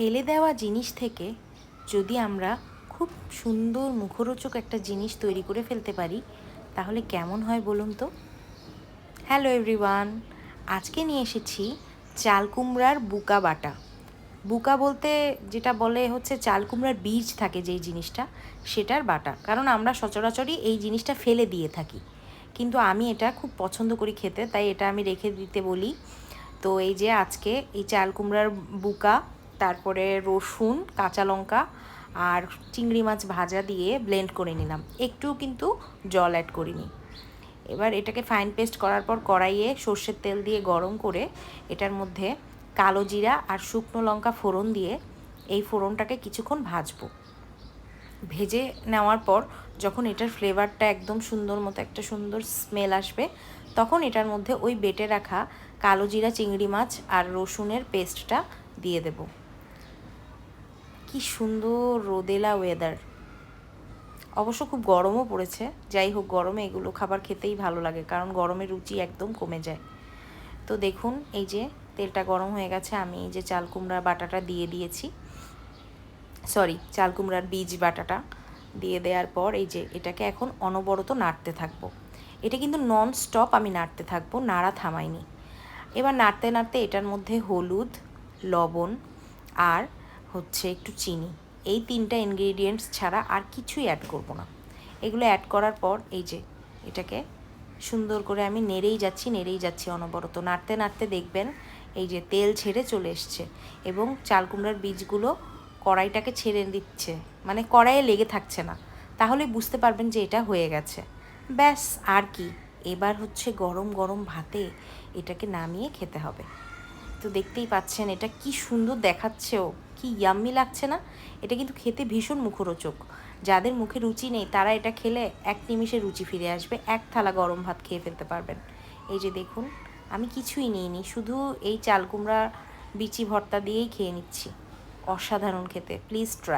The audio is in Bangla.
ফেলে দেওয়া জিনিস থেকে যদি আমরা খুব সুন্দর মুখরোচক একটা জিনিস তৈরি করে ফেলতে পারি, তাহলে কেমন হয় বলুন তো? হ্যালো এভরিওয়ান আজকে নিয়ে এসেছি চাল কুমড়ার বুকা বাটা। বুকা বলতে যেটা বলে হচ্ছে চাল কুমড়ার বীজ থাকে যেই জিনিসটা, সেটার বাটা। কারণ আমরা সচরাচরই এই জিনিসটা ফেলে দিয়ে থাকি। কিন্তু আমি এটা খুব পছন্দ করি খেতে, তাই এটা আমি রেখে দিতে বলি। তো এই যে আজকে এই চাল কুমড়ার বুকা তারপরে রসুন, কাঁচা লঙ্কা আর চিংড়ি মাছ ভাজা দিয়ে ব্লেন্ড করে নিলাম। একটু কিন্তু জল অ্যাড করিনি। এবার এটাকে ফাইন পেস্ট করার পর কড়াইয়ে সর্ষের তেল দিয়ে গরম করে এটার মধ্যে কালো জিরা আর শুকনো লঙ্কা ফোড়ন দিয়ে এই ফোড়নটাকে কিছুক্ষণ ভাজবো। ভেজে নেওয়ার পর যখন এটার ফ্লেভারটা একদম সুন্দর মতো একটা সুন্দর স্মেল আসবে, তখন এটার মধ্যে ওই বেটে রাখা কালো জিরা, চিংড়ি মাছ আর রসুনের পেস্টটা দিয়ে দেব। কি সুন্দর রোদেলা ওয়েদার অবশ্য খুব গরমও পড়েছে। যাই হোক, গরমে এগুলো খাবার খেতেই ভালো লাগে, কারণ গরমে রুচি একদম কমে যায়। তো দেখুন, এই যে তেলটা গরম হয়ে গেছে, আমি এই যে চাল কুমড়ার বাটাটা দিয়ে দিয়েছি। সরি, চাল কুমড়ার বীজ বাটাটা দিয়ে দেওয়ার পর এই যে এটাকে এখন অনবরত নাড়তে থাকব। এটা কিন্তু নন স্টপ আমি নাড়তে থাকব, নাড়া থামাইনি। এবার নাড়তে নাড়তে এটার মধ্যে হলুদ, লবণ আর হচ্ছে একটু চিনি। এই তিনটা ইনগ্রেডিয়েন্টস ছাড়া আর কিছুই অ্যাড করব না। এগুলো অ্যাড করার পর এই যে এটাকে সুন্দর করে আমি নেড়েই যাচ্ছি নেড়েই যাচ্ছি অনবরত। নাড়তে নাড়তে দেখবেন এই যে তেল ছেড়ে চলে এসছে এবং চাল কুমড়ার বীজগুলো কড়াইটাকে ছেড়ে দিচ্ছে। মানে কড়াইয়ে লেগে থাকছে না। তাহলে বুঝতে পারবেন যে এটা হয়ে গেছে। ব্যাস, আর কি। এবার হচ্ছে গরম গরম ভাতে এটাকে নামিয়ে খেতে হবে। তো দেখতেই পাচ্ছেন এটা কি সুন্দর দেখাচ্ছেও কি ইয়াম্মি লাগছে না? এটা কিন্তু খেতে ভীষণ মুখরোচক। যাদের মুখে রুচি নেই, তারা এটা খেলে এক নিমিষে রুচি ফিরে আসবে, এক থালা গরম ভাত খেয়ে ফেলতে পারবেন। এই যে দেখুন, আমি কিছুই নিইনি, শুধু এই চাল কুমড়া, বিচি ভর্তা দিয়েই খেয়ে নিচ্ছি। অসাধারণ খেতে প্লিজ ট্রাই